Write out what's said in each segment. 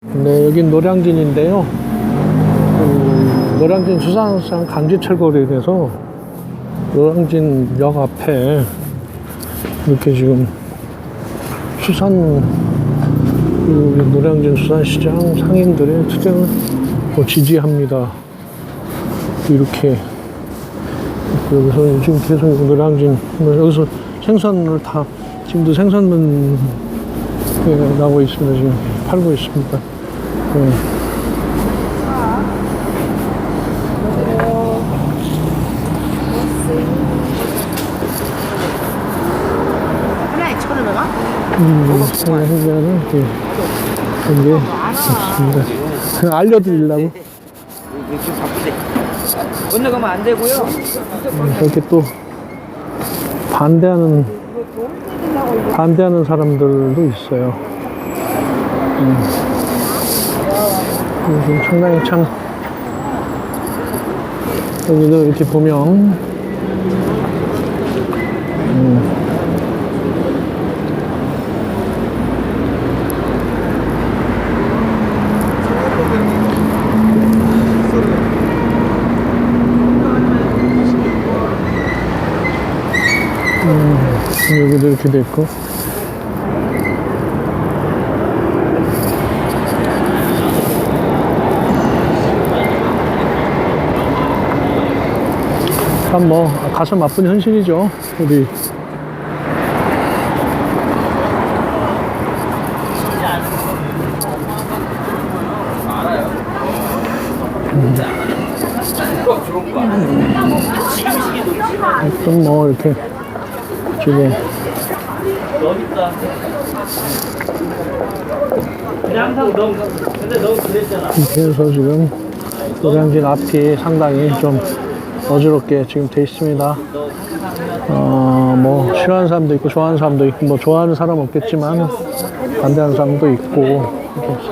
네, 여긴 노량진인데요. 그 노량진 수산시장 강지철거리에서 노량진 역 앞에 이렇게 지금 수산 그 노량진 수산시장 상인들의 투쟁을 뭐 지지합니다. 이렇게 여기서 지금 계속 노량진 여기서 생선을 다 지금도 생선은 예, 나오고 있습니다. 지금 팔고 있습니다. 예. 음, 이렇게 이게 있습니다. 그냥 알려드리려고. 건너가면 안 되고요. 음, 이렇게 또 반대하는 반대하는 사람들도 있어요. 음. 지금 상당히 참 여기도 이렇게 보면 음. 여기도 이렇게 됐고. 참 뭐 가슴 아픈 현실이죠 우리. 좀뭐 이렇게 지금 항상 너 근데 너 그랬잖아. 해서 지금 노량진 앞이 상당히 좀 어지럽게 지금 돼 있습니다. 어, 뭐, 싫어하는 사람도 있고, 좋아하는 사람도 있고, 뭐, 좋아하는 사람 없겠지만, 반대하는 사람도 있고,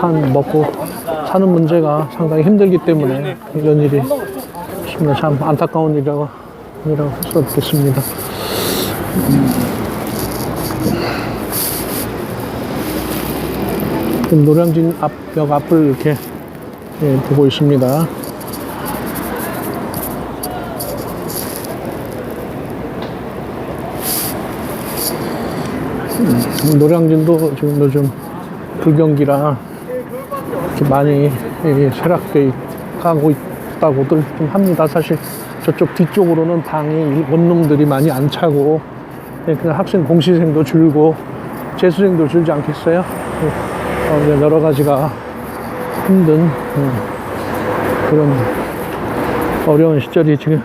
산, 먹고, 사는 문제가 상당히 힘들기 때문에 이런 일이 있습니다. 참 안타까운 일이라고, 일이라고 할 수 없겠습니다. 노량진 앞역 앞을 이렇게 예, 보고 있습니다. 음, 노량진도 지금 요즘 불경기라 이렇게 많이 예, 쇠락돼 가고 있다고들 좀 합니다. 사실 저쪽 뒤쪽으로는 방이 원룸들이 많이 안 차고 예, 그냥 학생 공시생도 줄고 재수생도 줄지 않겠어요? 예. 어, 여러 가지가 힘든 음, 그런 어려운 시절이 지금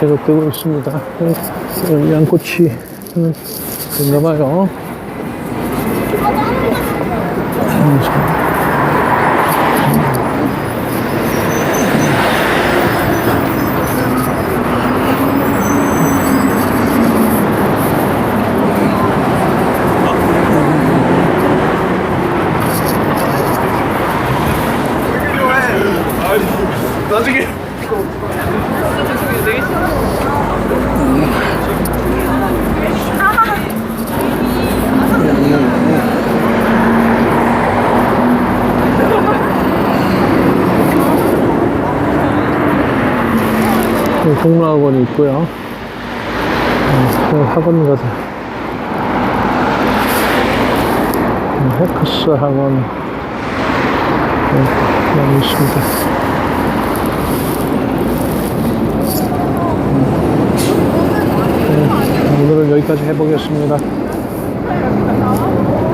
계속되고 있습니다. 어, 양꼬치 음, 있나 봐요. 음, 참. 나중에 여기 동로학원이 있고요. 음, 여기 학원 가서 음, 헤크스 학원 네, 여기 있습니다. 음, 네, 오늘은 여기까지 해 보겠습니다.